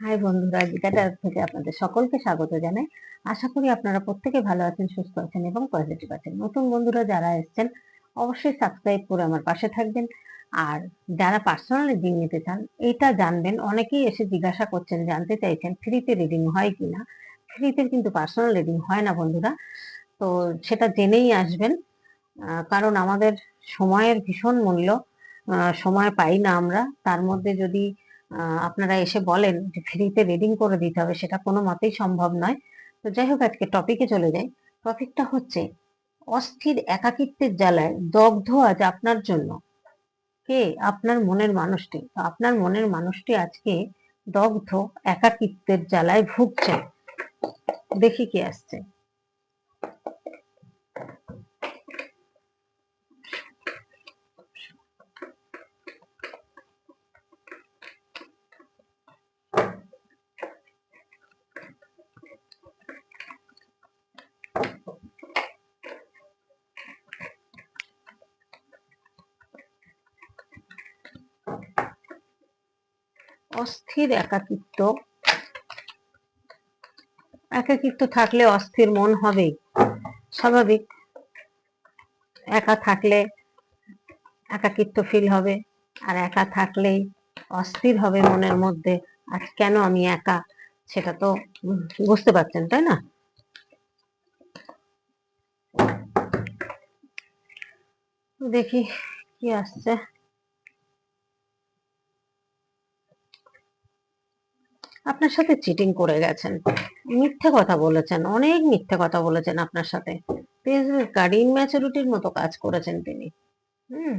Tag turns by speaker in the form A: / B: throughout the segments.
A: High বন্ধুরা, গীতাটা থেকে আপনাদের সকলকে স্বাগত জানাই। আশা করি আপনারা প্রত্যেকে ভালো আছেন, সুস্থ আছেন এবং পজিটিভ আছেন। নতুন বন্ধুরা যারা এসেছেন, অবশ্যই সাবস্ক্রাইব করে আমার পাশে থাকবেন। আর যারা পার্সোনাল রিডিং নিতে চান, এটা জানবেন। অনেকেই এসে জিজ্ঞাসা করছেন, জানতে চাইছেন ফ্রিতে রিডিং হয় কিনা? ফ্রিতে কিন্তু পার্সোনাল রিডিং হয় না বন্ধুরা। তো সেটা জেনেই আসবেন। কারণ আমাদের সময়ের ভীষণ মূল্য। সময় পাই না আমরা। তার মধ্যে যদি আপনারা এসে বলেন যে ফ্রিতে রিডিং করে দিতে হবে, সেটা কোনো মতেই সম্ভব নয়। তো যাই হোক, আজকে টপিকে চলে যাই। টপিকটা হচ্ছে, অস্থির একাকিত্বের জ্বালায় দগ্ধ আজ আপনার জন্য। কে? আপনার মনের মানুষটি। তো আপনার মনের মানুষটি আজকে দগ্ধ একাকিত্বের জ্বালায় ভুগছে। দেখি কি আসছে। অস্থির একাকিত্ব। একাকিত্ব থাকলে অস্থির মন হবেই স্বাভাবিক। একা থাকলে একাকিত্ব ফিল হবে। আর একা থাকলেই অস্থির হবে মনের মধ্যে। আজ কেন আমি একা? সেটা তো বুঝতে পারছেন, তাই না? দেখি কি আসছে। আপনার সাথে চিটিং করে গেছেন। মিথ্যে কথা বলেছেন, অনেক মিথ্যে কথা বলেছেন আপনার সাথে। কার্ড ইনম্যাচুরিটির মতো কাজ করেছেন তিনি। হুম।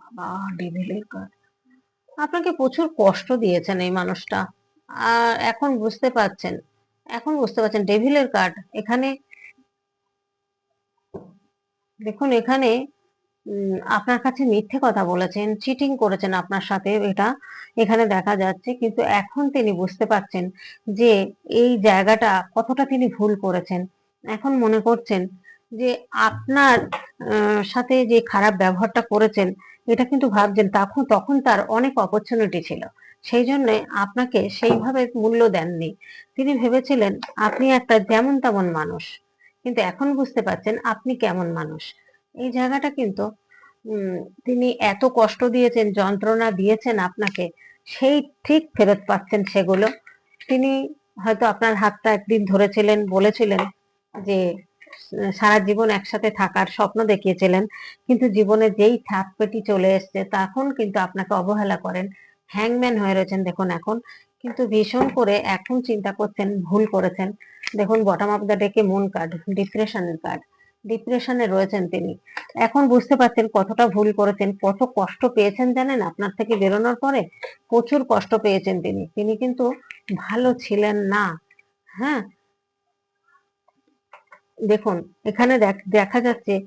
A: বাবা ডেভিলের আপনাকে প্রচুর কষ্ট দিয়েছেন এই মানুষটা। আর এখন বুঝতে পারছেন, এখন বুঝতে পারছেন ডেভিলের কার্ড এখানে, দেখুন এখানে আপনার কাছে মিথ্যে কথা বলেছেন চিটিং করেছেন আপনার সাথে এটা, এখানে দেখা যাচ্ছে, কিন্তু এখন তিনি বুঝতে পারছেন যে এই জায়গাটা কতটা তিনি ভুল করেছেন। এখন মনে করছেন যে আপনার সাথে যে খারাপ ব্যবহারটা করেছেন, এটা কিন্তু ভাবছেন, তখন তখন তার অনেক অপরচুনিটি ছিল। সেই জন্য আপনাকে সেইভাবে মূল্য দেননি। তিনি ভেবেছিলেন, আপনি একটা যেমন তেমন মানুষ। কিন্তু এখন বুঝতে পারছেন, আপনি কেমন মানুষ। এই জায়গাটা কিন্তু তিনি এত কষ্ট দিয়েছেন, যন্ত্রণা দিয়েছেন আপনাকে, সেই ঠিক ফেরত পাচ্ছেন সেগুলো। তিনি হয়তো আপনার হাতটা একদিন ধরেছিলেন, বলেছিলেন যে সারা জীবন একসাথে থাকার স্বপ্ন দেখিয়েছিলেন, কিন্তু জীবনে যেই থাক পেটি চলে এসছে, তখন কিন্তু আপনাকে অবহেলা করেন। হ্যাংম্যান হয়ে রয়েছেন দেখুন এখন, কিন্তু ভীষণ করে এখন চিন্তা করছেন, ভুল করেছেন। দেখুন বটম অফ দ্য ডেকে মন কার্ড ডিপ্রেশনের কার্ড ডিপ্রেশনে রয়েছেন তিনি। এখন বুঝতে পারছেন কতটা ভুল করেছেন, কত কষ্ট পেয়েছেন জানেন? আপনার থেকে বেরোনোর পরে প্রচুর কষ্ট পেয়েছেন তিনি। তিনি কিন্তু ভালো ছিলেন না। হ্যাঁ? দেখুন, এখানে দেখ- যাচ্ছে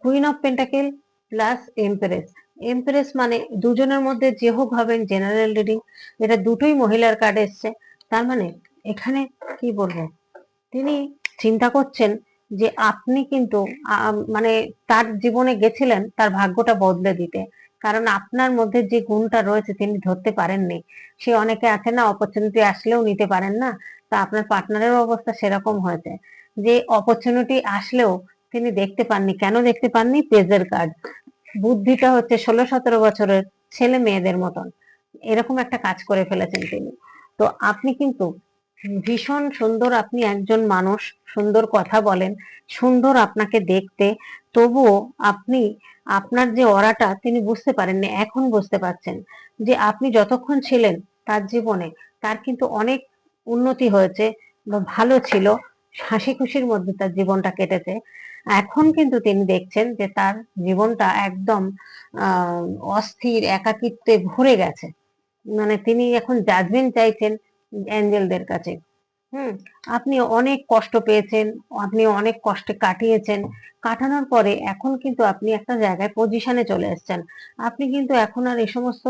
A: queen of pentacle plus empress empress মানে দুজনের মধ্যে যে হোক হবেন জেনারেল রিডিং এটা দুটোই মহিলার কার্ড এসছে। তার মানে এখানে কি বলব? তিনি চিন্তা করছেন যে আপনি কিন্তু মানে তার জীবনে গেছিলেন, তার ভাগ্যটা বদলে দিতে। কারণ আপনার মধ্যে যে গুণটা রয়েছে, তিনি ধরতে পারেননি। সে অনেকে আছে না অপরচুনিটি আসলেও নিতে পারেন না, তা আপনার পার্টনারের অবস্থা সেরকম হয়েছে। যে অপরচুনিটি আসলেও তিনি দেখতে পাননি। কেন দেখতে পাননি? পেজের কার্ড বুদ্ধিটা হচ্ছে ষোলো সতেরো বছরের ছেলে মেয়েদের মতন। এরকম একটা কাজ করে ফেলেছেন তিনি। তো আপনি কিন্তু ভীষণ সুন্দর আপনি একজন মানুষ, সুন্দর কথা বলেন, সুন্দর আপনাকে দেখতে। তবুও আপনি, আপনার যে অরাটা, তিনি বুঝতে পারেননি, এখন বুঝতে পারছেন যে আপনি যতক্ষণ ছিলেন তার জীবনে তার কিন্তু অনেক উন্নতি হয়েছে বা ভালো ছিল হাসি খুশির মধ্যে তার জীবনটা কেটেছে। এখন কিন্তু তিনি দেখছেন যে তার জীবনটা একদম অস্থির, একাকিত্বে ভরে গেছে। মানে তিনি এখন জাজমেন্ট চাইছেন অ্যাঞ্জেলদের কাছে। হুম, আপনি অনেক কষ্ট পেয়েছেন, আপনি অনেক কষ্টে কাটিয়েছেন। কাটানোর পরে এখন কিন্তু আপনি একটা জায়গায় পজিশনে চলে এসেছেন। আপনি কিন্তু এখন আর এই সমস্ত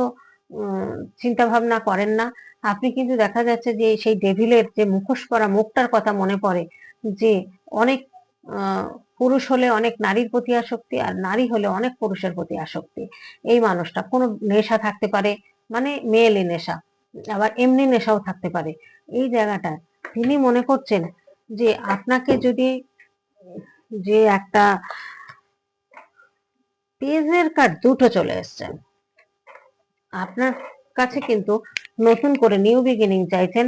A: চিন্তা ভাবনা করেন না। আপনি কিন্তু দেখা যাচ্ছে যে সেই ডেভিলের যে মুখোশ পরা মুখটার কথা মনে পড়ে যে অনেক পুরুষ হলে অনেক নারীর প্রতি আসক্তি আর নারী হলে অনেক পুরুষের প্রতি আসক্তি। এই মানুষটা কোনো নেশা থাকতে পারে মানে মেয়েলি নেশা। আবার এমনি নেশাও থাকতে পারে। এই জায়গাটা তিনি মনে করছেন যে আপনাকে যদি যে একটা পেজের কার্ড দুটো চলে এসছে, আপনার কাছে কিন্তু নতুন করে নিউ বিগিনিং চাইছেন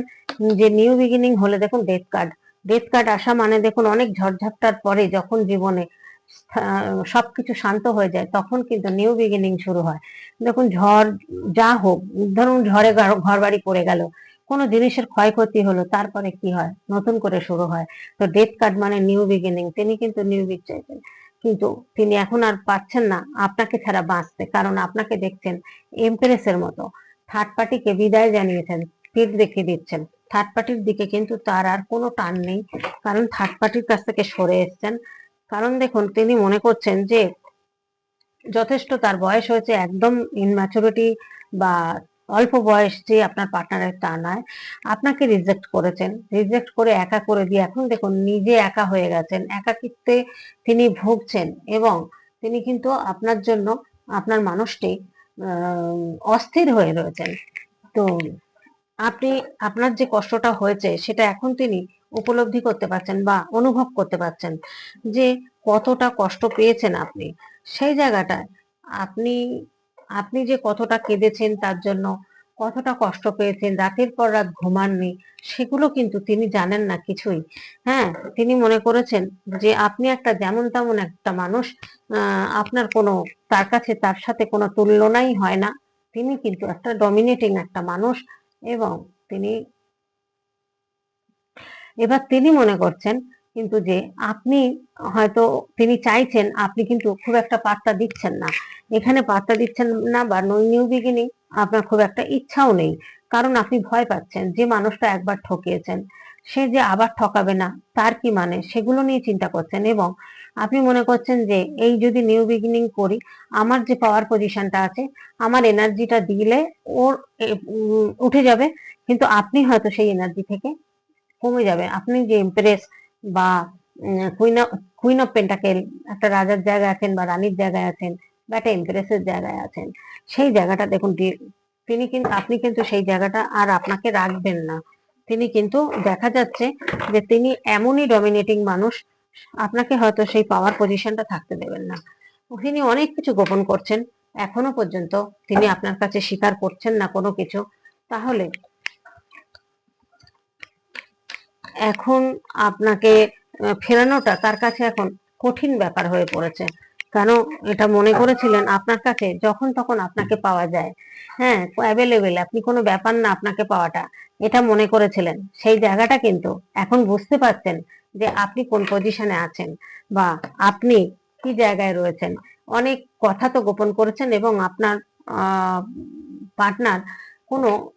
A: যে নিউ বিগিনিং হলে দেখুন ডেথ কার্ড ডেথ কার্ড আসা মানে দেখুন অনেক ঝড়ঝাপটার পরে যখন জীবনে সবকিছু শান্ত হয়ে যায়, তখন কিন্তু নিউ বিগিনিং শুরু হয়। দেখুন, ঝড় যা হোক, ধরুন ঝড়ে ঘর বাড়ি পড়ে গেল, কোনো জিনিসের ক্ষয়ক্ষতি হলো, তারপরে কি হয়? নতুন করে শুরু হয়। তো ডেথ কার্ড মানে নিউ বিগিনিং তিনি কিন্তু নিউ বিগ চাইছেন। কিন্তু তিনি এখন আর পাচ্ছেন না, আপনাকে ছাড়া বাঁচতে, কারণ আপনাকে দেখছেন এমপ্রেসের মতো। থার্ড পার্টিকে বিদায় জানিয়েছেন পিঠ দেখিয়ে দিচ্ছেন। থার্ড পার্টির দিকে কিন্তু তার আর কোনো টান নেই, কারণ থার্ড পার্টির কাছ থেকে সরে এসছেন। কারণ দেখুন, তিনি মনে করছেন যে যথেষ্ট তার বয়স হয়েছে, একদম ইনম্যাচুরিটি বা অল্প বয়স যে আপনার পার্টনারের তা নয়। আপনাকে রিজেক্ট করেছেন। রিজেক্ট করে একা করে দিয়ে এখন দেখুন, নিজে একা হয়ে গেছেন। একাকিত্বে তিনি ভুগছেন এবং তিনি কিন্তু আপনার জন্য, আপনার মানুষটি অস্থির হয়ে রয়েছেন। তো আপনি, আপনার যে কষ্টটা হয়েছে, সেটা এখন তিনি উপলব্ধি করতে পারছেন বা অনুভব করতে পারছেন যে কতটা কষ্ট পেয়েছেন আপনি, সেই জায়গাটায় আপনি আপনি যে কতটা কেঁদেছেন তার জন্য কতটা কষ্ট পেয়েছেন, রাতের পর রাত ঘুমাননি, সেগুলো কিন্তু তিনি জানেন না কিছুই। হ্যাঁ তিনি মনে করেছেন যে আপনি একটা যেমন তেমন একটা মানুষ আপনার কোনো, তার কাছে তার সাথে কোনো তুলনাই হয় না। তিনি কিন্তু একটা ডমিনেটিং একটা মানুষ এবং তিনি এবার তিনি মনে করছেন কিন্তু যে আপনি হয়তো তিনি চাইছেন, আপনি কিন্তু খুব একটা পাত্তা দিচ্ছেন না। এখানে পাত্তা দিচ্ছেন না বা নিউ বিগিনিং আপনার খুব একটা ইচ্ছাও নেই। কারণ আপনি ভয় পাচ্ছেন যে মানুষটা একবার ঠকিয়েছেন, সে যে আবার ঠকাবে না, তার কি মানে? সেগুলো নিয়ে চিন্তা করছেন এবং আপনি মনে করছেন যে এই যদি নিউ বিগিনিং করি, আমার যে পাওয়ার পজিশনটা আছে, আমার এনার্জিটা দিলে ওর উঠে যাবে। কিন্তু আপনি হয়তো সেই এনার্জি থেকে কমে যাবে। আপনি যে ইমপ্রেস বা কুইন কুইন অফ পেন্টাকেল একটা রাজার জায়গায় আছেন বা রানীর জায়গায় আছেন বা একটা ইমপ্রেসের জায়গায় আছেন, সেই জায়গাটা দেখুন তিনি কিন্তু, আপনি কিন্তু সেই জায়গাটা আর আপনাকে রাখবেন না। তিনি কিন্তু দেখা যাচ্ছে যে তিনি এমনই ডমিনেটিং মানুষ, আপনাকে হয়তো সেই পাওয়ার পজিশনটা থাকতে দেবেন না। তিনি অনেক কিছু গোপন করছেন, এখনও পর্যন্ত তিনি আপনার কাছে স্বীকার করছেন না কোনো কিছু। তাহলে এখন আপনাকে ফেরানোটা তার কাছে এখন কঠিন ব্যাপার হয়ে পড়েছে। কেন? এটা মনে করেছিলেন আপনার কাছে? যখন তখন আপনাকে পাওয়া যায়। হ্যাঁ অ্যাভেলেবেল আপনি কোনো ব্যাপার না আপনাকে পাওয়াটা। এটা মনে করেছিলেন। সেই জায়গাটা কিন্তু এখন বুঝতে পারছেন যে আপনি কোন পজিশনে আছেন বা আপনি কি জায়গায় রয়েছেন। অনেক কথা তো গোপন করেছেন এবং আপনার পার্টনার কোনো,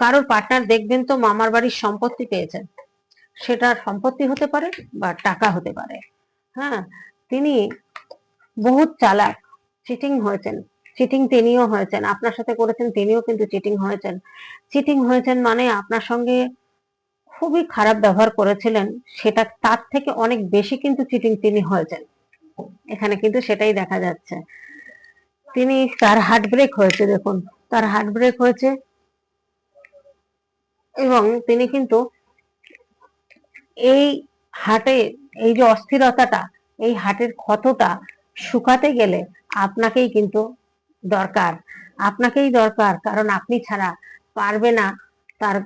A: কারোর পার্টনার দেখবেন তো মামার বাড়ির সম্পত্তি পেয়েছেন। সেটা সম্পত্তি হতে পারে বা টাকা হতে পারে। হ্যাঁ তিনি বহুত চালাক চিটিং হয়েছেন চিটিং তিনিও হয়েছেন, আপনার সাথে করেছেন তিনিও কিন্তু চিটিং হয়েছেন। চিটিং হয়েছেন মানে আপনার সঙ্গে খুবই খারাপ ব্যবহার করেছিলেন, সেটা তার থেকে অনেক বেশি কিন্তু চিটিং তিনি হয়েছেন। এখানে কিন্তু সেটাই দেখা যাচ্ছে। তিনি তার হার্ট ব্রেক হয়েছে, দেখুন। তার হার্ট ব্রেক হয়েছে এবং তিনি কিন্তু এই হাটে, এই যে অস্থিরতাটা, এই হাটের ক্ষতটা শুকাতে গেলে আপনাকেই কিন্তু দরকার। আপনাকেই দরকার, কারণ আপনি ছাড়া পারবে না তার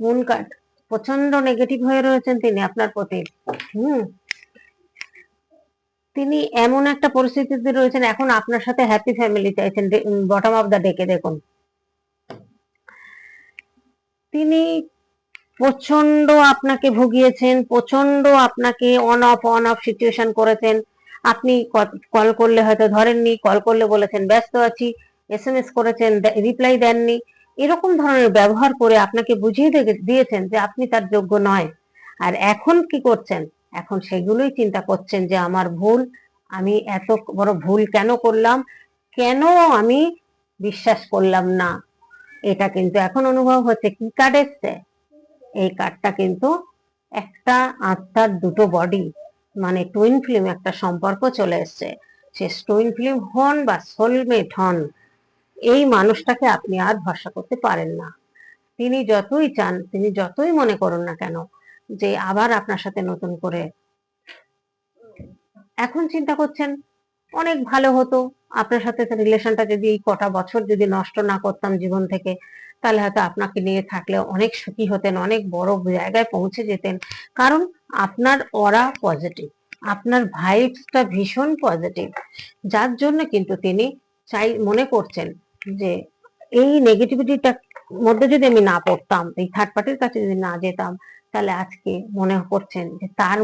A: মন কাট। প্রচণ্ড নেগেটিভ হয়ে রয়েছেন তিনি আপনার প্রতি। হুম। তিনি এমন একটা পরিস্থিতিতে রয়েছেন, এখন আপনার সাথে হ্যাপি ফ্যামিলি চাইছেন বটম অফ দা ডেকে দেখুন। তিনি প্রচণ্ড আপনাকে ভুগিয়েছেন প্রচণ্ড আপনাকে on off on off situation করেছেন। আপনি কল করলে হয়তো ধরেননি কল করলে বলেছেন, ব্যস্ত আছি। এস এম এস করেছেন রিপ্লাই দেননি। এরকম ধরনের ব্যবহার করে আপনাকে বুঝিয়ে দিয়েছেন যে আপনি তার যোগ্য নয়। আর এখন কি করছেন? এখন সেগুলোই চিন্তা করছেন যে আমার ভুল, আমি এত বড় ভুল কেন করলাম? কেন আমি বিশ্বাস করলাম না? এটা কিন্তু এখন অনুভব হচ্ছে। কি কার্ড এই কার্ডটা কিন্তু একটা আত্মার দুটো বডি মানে টুইন ফিল্ম একটা সম্পর্ক চলে এসছে। সে টুইন ফিল্ম হন বা সোলমেট হন, এই মানুষটাকে আপনি আর ভরসা করতে পারেন না। তিনি যতই চান, তিনি যতই মনে করুন না কেন, যে আবার আপনার সাথে নতুন করে। এখন চিন্তা করছেন, অনেক ভালো হতো। আপনার সাথে রিলেশনটা যদি এই কটা বছর যদি নষ্ট না করতাম জীবন থেকে তাহলে হয়তো আপনাকে নিয়ে থাকলে অনেক সুখী হতেন, অনেক বড় জায়গায় পৌঁছে যেতেন। কারণ আপনার অরা পজিটিভ আপনার ভাইবসটা ভীষণ পজিটিভ যার জন্য কিন্তু তিনি চাই, মনে করছেন যে এই নেগেটিভিটিটা মধ্যে যদি আমি না পড়তাম, এই থার্ড পার্টির কাছে যদি না যেতাম, তাহলে আজকে মনে করছেন যে তার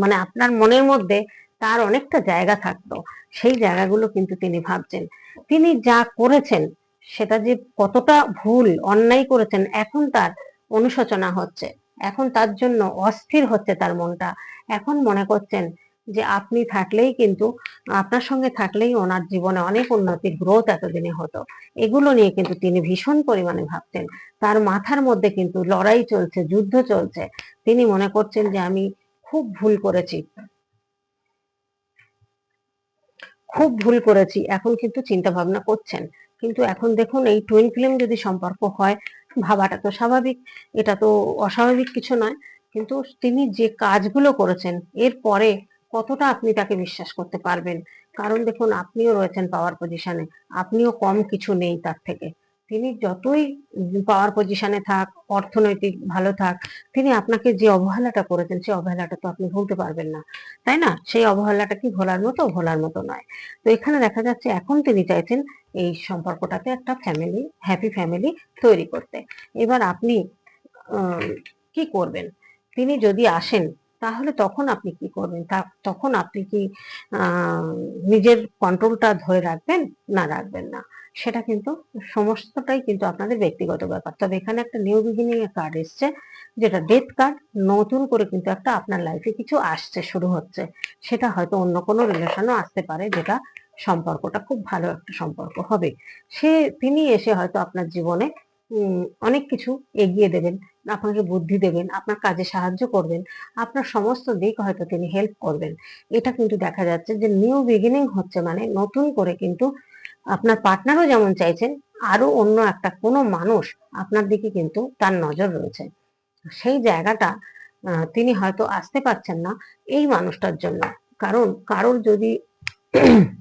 A: মানে আপনার মনের মধ্যে তার অনেকটা জায়গা থাকতো। সেই জায়গাগুলো কিন্তু তিনি ভাবছেন। তিনি যা করেছেন সেটা যে কতটা ভুল অন্যায় করেছেন, এখন তার অনুশোচনা হচ্ছে। এখন তার জন্য অস্থির হচ্ছে তার মনটা। এখন মনে করছেন যে আপনি থাকলেই কিন্তু, আপনার সঙ্গে থাকলেই ওনার জীবনে অনেক উন্নতির গ্রোথ এতদিনে হতো। এগুলো নিয়ে কিন্তু তিনি ভীষণ পরিমাণে ভাবছেন। তার মাথার মধ্যে কিন্তু লড়াই চলছে, যুদ্ধ চলছে। তিনি মনে করছেন যে আমি খুব ভুল করেছি। খুব ভুল করেছি, এখন কিন্তু চিন্তা ভাবনা করছেন। কিন্তু এখন দেখুন, এই টুইন ফিল্ম যদি সম্পর্ক হয়, ভাবাটা তো স্বাভাবিক। এটা তো অস্বাভাবিক কিছু নয়। কিন্তু তিনি যে কাজগুলো করেছেন, এর পরে কতটা আপনি তাকে বিশ্বাস করতে পারবেন? কারণ দেখুন, আপনিও রয়েছেন পাওয়ার পজিশনে আপনিও কম কিছু নেই তার থেকে। তিনি যতই পাওয়ার পজিশনে থাক, অর্থনৈতিক ভালো থাক, তিনি আপনাকে যে অবহেলাটা করেছেন, সেই অবহেলাটা তো আপনি ভুলতে পারবেন না। তাই না? সেই অবহেলাটা কি ভোলার মতো? ভোলার মতো নয়। তো এখানে দেখা যাচ্ছে এখন তিনি চাইছেন এই সম্পর্কটাতে একটা ফ্যামিলি হ্যাপি ফ্যামিলি তৈরি করতে। এবার আপনি কি করবেন? তিনি যদি আসেন, তাহলে তখন আপনি কি করবেন? তখন আপনি কি নিজের কন্ট্রোলটা ধরে রাখবেন? না রাখবেন না। সেটা কিন্তু সমস্তটাই কিন্তু আপনাদের ব্যক্তিগত ব্যাপার। তবে এখানে একটা নিউ বিগিনিং এর কার্ড এসছে, যেটা ডেথ কার্ড নতুন করে কিন্তু একটা আপনার লাইফে কিছু আসছে, শুরু হচ্ছে। সেটা হয়তো অন্য কোনো রিলেশনও আসতে পারে, যেটা সম্পর্কটা খুব ভালো একটা সম্পর্ক হবে। সে, তিনি এসে হয়তো আপনার জীবনে অনেক কিছু এগিয়ে দেবেন, আপনাকে বুদ্ধি দেবেন, আপনার কাজে সাহায্য করবেন, আপনার সমস্ত দিক হয়তো তিনি হেল্প করবেন। এটা কিন্তু দেখা যাচ্ছে যে নিউ বিগিনিং হচ্ছে মানে নতুন করে কিন্তু আপনার পার্টনারও যেমন চাইছেন, আরও অন্য একটা কোনো মানুষ আপনার দিকে কিন্তু তার নজর রয়েছে। সেই জায়গাটা তিনি হয়তো আসতে পারছেন না এই মানুষটার জন্য। কারণ কারোর যদি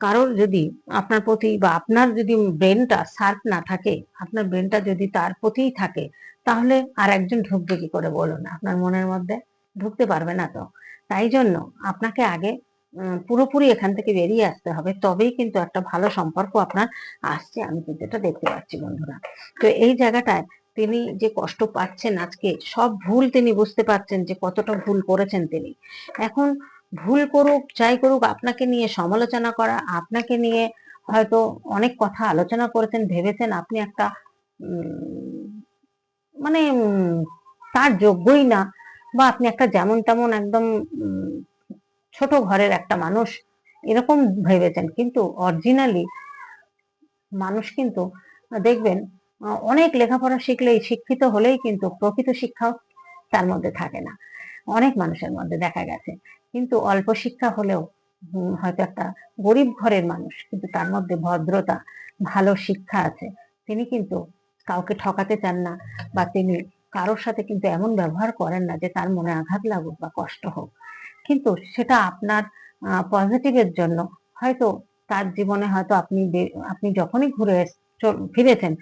A: কারোর যদি আপনার প্রতি বা আপনার যদি ব্রেনটা শার্প না থাকে, আপনার ব্রেনটা যদি তার প্রতিই থাকে, তাহলে আর একজন ঢুকবে কি করে বলুন? আপনার মনের মধ্যে ঢুকতে পারবে না তো। তাই জন্য আপনাকে আগে পুরোপুরি এখান থেকে বেরিয়ে আসতে হবে। তবেই কিন্তু একটা ভালো সম্পর্ক আপনার আসছে। আমি কিন্তু এটা দেখতে পাচ্ছি, বন্ধুরা। তো এই জায়গাটায় তিনি যে কষ্ট পাচ্ছেন আজকে, সব ভুল তিনি বুঝতে পারছেন যে কতটা ভুল করেছেন তিনি। এখন ভুল করুক, যাই করুক, আপনাকে নিয়ে সমালোচনা করা, আপনাকে নিয়ে হয়তো অনেক কথা আলোচনা করেছেন, ভেবেছেন আপনি একটা মানে তার যোগ্যই না, বা আপনি একটা যেমন তেমন একদম ছোট ঘরের একটা মানুষ এরকম ভেবেছেন। কিন্তু অরিজিনালি মানুষ কিন্তু দেখবেন, অনেক লেখাপড়া শিখলেই, শিক্ষিত হলেই কিন্তু প্রকৃত শিক্ষাও তার মধ্যে থাকে না। অনেক মানুষের মধ্যে দেখা গেছে। কিন্তু অল্প শিক্ষা হলেও হয়তো একটা গরিব ঘরের মানুষ, কিন্তু তার মধ্যে ভদ্রতা, ভালো শিক্ষা আছে। তিনি কিন্তু কাউকে ঠকাতে চান না বা তিনি কারোর সাথে কিন্তু এমন ব্যবহার করেন না যে তার মনে আঘাত লাগুক বা কষ্ট হোক। কিন্তু সেটা আপনার পজিটিভের জন্য। হয়তো তার জীবনে হয়তো আপনি আপনি যখনই ঘুরে ফিরেছেন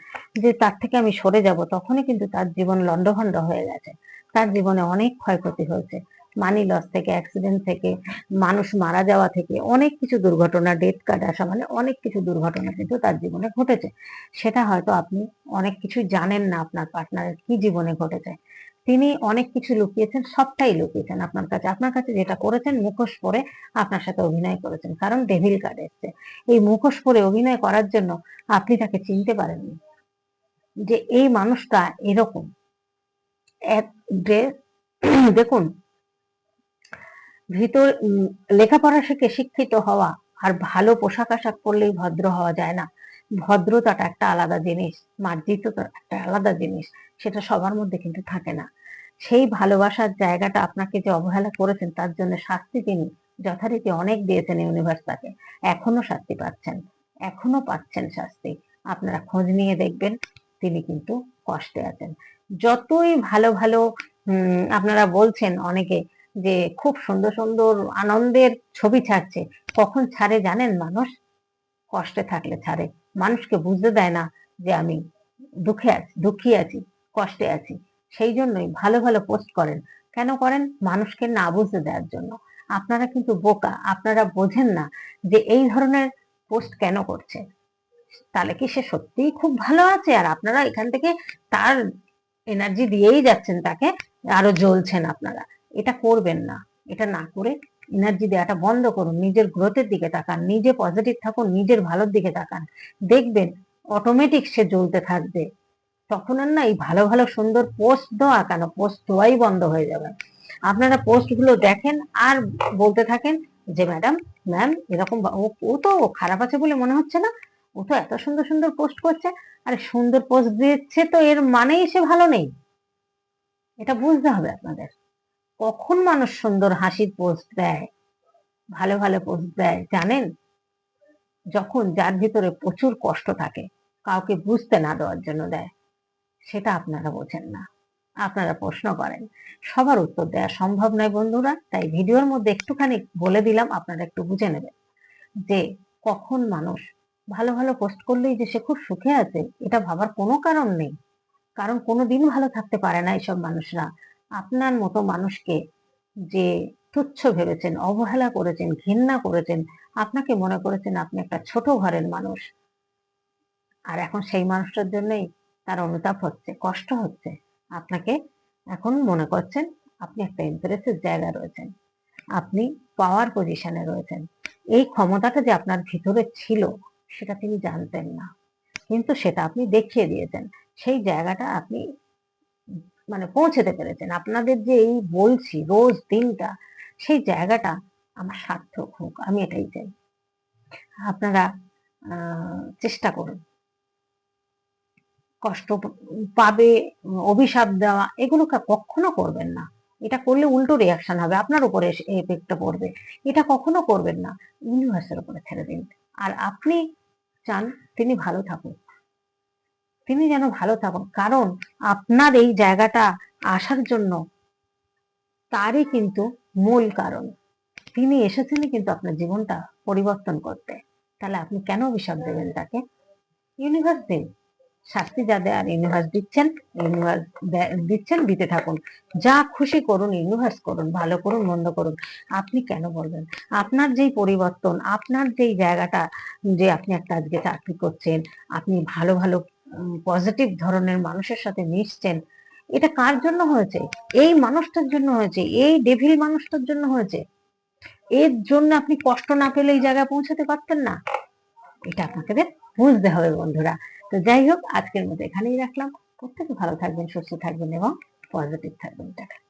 A: যে তার থেকে আমি সরে যাব, তখনই কিন্তু তার জীবন লন্ডভন্ড হয়ে গেছে। তার জীবনে অনেক ক্ষয়ক্ষতি হয়েছে। মানি লস থেকে অ্যাক্সিডেন্ট থেকে, মানুষ মারা যাওয়া থেকে, অনেক কিছু দুর্ঘটনা ডেথ কার্ড আসা মানে অনেক কিছু দুর্ঘটনা কিন্তু তার জীবনে ঘটেছে। সেটা হয়তো আপনি অনেক কিছু জানেন না আপনার পার্টনারের কি জীবনে ঘটেছে। তিনি অনেক কিছু লুকিয়েছেন, সবটাই লুকিয়েছেন আপনার কাছে। আপনার কাছে যেটা করেছেন, মুখোশ পরে আপনার সাথে অভিনয় করেছেন। কারণ ডেভিল কার্ড এসছে। এই মুখোশ পরে অভিনয় করার জন্য আপনি তাকে চিনতে পারেননি যে এই মানুষটা এরকম। দেখুন, ভিতর লেখাপড়া শিখে শিক্ষিত হওয়া আর ভালো পোশাক আশাক পরলেই ভদ্র হওয়া যায় না। ভদ্রতাটা একটা আলাদা জিনিস মার্জিততা একটা আলাদা জিনিস, সেটা সবার মধ্যে কিন্তু থাকে না। সেই ভালোবাসার জায়গাটা আপনাকে যে অবহেলা করেছেন, তার জন্য শাস্তি তিনি যথারীতি অনেক দিয়েছেন ইউনিভার্স তাকে। এখনও শাস্তি পাচ্ছেন, এখনও পাচ্ছেন শাস্তি। আপনারা খোঁজ নিয়ে দেখবেন, তিনি কিন্তু কষ্টে আছেন। যতই ভালো ভালো আপনারা বলছেন অনেকে যে খুব সুন্দর সুন্দর আনন্দের ছবি ছাড়ছে, কখন ছাড়ে জানেন মানুষ? কষ্টে থাকলে ছাড়ে। মানুষকে বুঝতে দেয় না যে আমি দুঃখে আছি, দুঃখী আছি, কষ্টে আছি। সেই জন্যই ভালো ভালো পোস্ট করেন। কেন করেন? মানুষকে না বুঝতে দেওয়ার জন্য। আপনারা কিন্তু বোকা, আপনারা বোঝেন না যে এই ধরনের পোস্ট কেন করছে। তাহলে কি সে সত্যিই খুব ভালো আছে? আর আপনারা এখান থেকে তার এনার্জি দিয়েই যাচ্ছেন তাকে, আরও জ্বলছেন আপনারা। এটা করবেন না। এটা না করে এনার্জি দেওয়াটা বন্ধ করুন, নিজের গ্রোথের দিকে তাকান, নিজে পজিটিভ থাকুন, নিজের ভালোর দিকে তাকান, দেখবেন অটোমেটিক সে জ্বলতে থাকবে। তখন আর না এই ভালো ভালো সুন্দর পোস্ট দেওয়া কেন? পোস্ট দেওয়াই বন্ধ হয়ে যাবে। আপনারা পোস্টগুলো দেখেন আর বলতে থাকেন যে, ম্যাডাম, ম্যাম, এরকম ও- ও তো খারাপ আছে বলে মনে হচ্ছে না। ও তো এত সুন্দর সুন্দর পোস্ট করছে। আরে সুন্দর পোস্ট দিচ্ছে তো এর মানেই সে ভালো নেই। এটা বুঝতে হবে আপনাদের। কখন মানুষ সুন্দর হাসির পোস্ট দেয়? ভালো ভালো পোস্ট দেয়, জানেন? যখন যার ভিতরে প্রচুর কষ্ট থাকে, কাউকে বুঝতে না দেওয়ার জন্য দেয়, সেটা আপনারা বোঝেন না। আপনারা প্রশ্ন করেন। সবার উত্তর দেওয়া সম্ভব নয় বন্ধুরা, তাই ভিডিওর মধ্যে একটুখানি বলে দিলাম, আপনারা একটু বুঝে নেবেন। যে কখন মানুষ ভালো ভালো পোস্ট করলেই যে সে খুব সুখে আছে, এটা ভাবার কোনো কারণ নেই। কারণ কোনোদিন ভালো থাকতে পারে না এইসব মানুষরা। আপনার মতো মানুষকে যে তুচ্ছ ভেবেছেন, অবহেলা করেছেন, ঘৃণা করেছেন, আপনাকে মনে করেছেন আপনি একটা ছোট ঘরের মানুষ। আর এখন সেই মানুষটার জন্যই তার অনুতাপ হচ্ছে, কষ্ট হচ্ছে। আপনাকে এখন মনে করছেন আপনি একটা ইমপ্রেসের জায়গা রয়েছেন। আপনি পাওয়ার পজিশনে রয়েছেন। এই ক্ষমতাটা যে আপনার ভিতরে ছিল, সেটা তিনি জানতেন না। কিন্তু সেটা আপনি দেখিয়ে দিয়েছেন। সেই জায়গাটা আপনি মানে পৌঁছেতে পেরেছেন। আপনাদের যে এই বলছি রোজ দিনটা, সেই জায়গাটা আমার সার্থক হোক, আমি এটাই চাই। আপনারা চেষ্টা করুন। কষ্ট পাবে, অভিশাপ দেওয়া এগুলো কা- কখনো করবেন না। এটা করলে উল্টো রিয়াকশন হবে, আপনার উপরে এফেক্টটা পড়বে। এটা কখনো করবেন না ইউনিভার্সের উপরে ছেড়ে দিন। আর আপনি চান, তিনি ভালো থাকুন তিনি যেন ভালো থাকুন। কারণ আপনার এই জায়গাটা আসার জন্য তারই কিন্তু মূল কারণ। তিনি এসেছেনই কিন্তু আপনার জীবনটা পরিবর্তন করতে। তাহলে আপনি কেন অভিশাপ দেবেন তাকে? ইউনিভার্স দিন। শাস্তি যা দেয় আর ইউনিভার্স দিচ্ছেন ইউনিভার্স দিচ্ছেন, দিতে থাকুন। যা খুশি করুন ইউনিভার্স করুন, ভালো করুন, মন্দ করুন। আপনি কেন বলবেন? আপনার যেই পরিবর্তন, আপনার যেই জায়গাটা যে আপনি একটা আজকে চাকরি করছেন, আপনি ভালো ভালো পজিটিভ ধরনের মানুষের সাথে মিশছেন, এটা কার জন্য হয়েছে? এই মানুষটার জন্য হয়েছে, এই ডেভিল মানুষটার জন্য হয়েছে। এর জন্য আপনি কষ্ট না পেলে এই জায়গায় পৌঁছাতে পারতেন না। এটা আপনাকে বুঝতে হবে বন্ধুরা। তো যাই হোক, আজকের মতো এখানেই রাখলাম। প্রত্যেকে ভালো থাকবেন, সুস্থ থাকবেন এবং পজিটিভ থাকবেন। টাটা।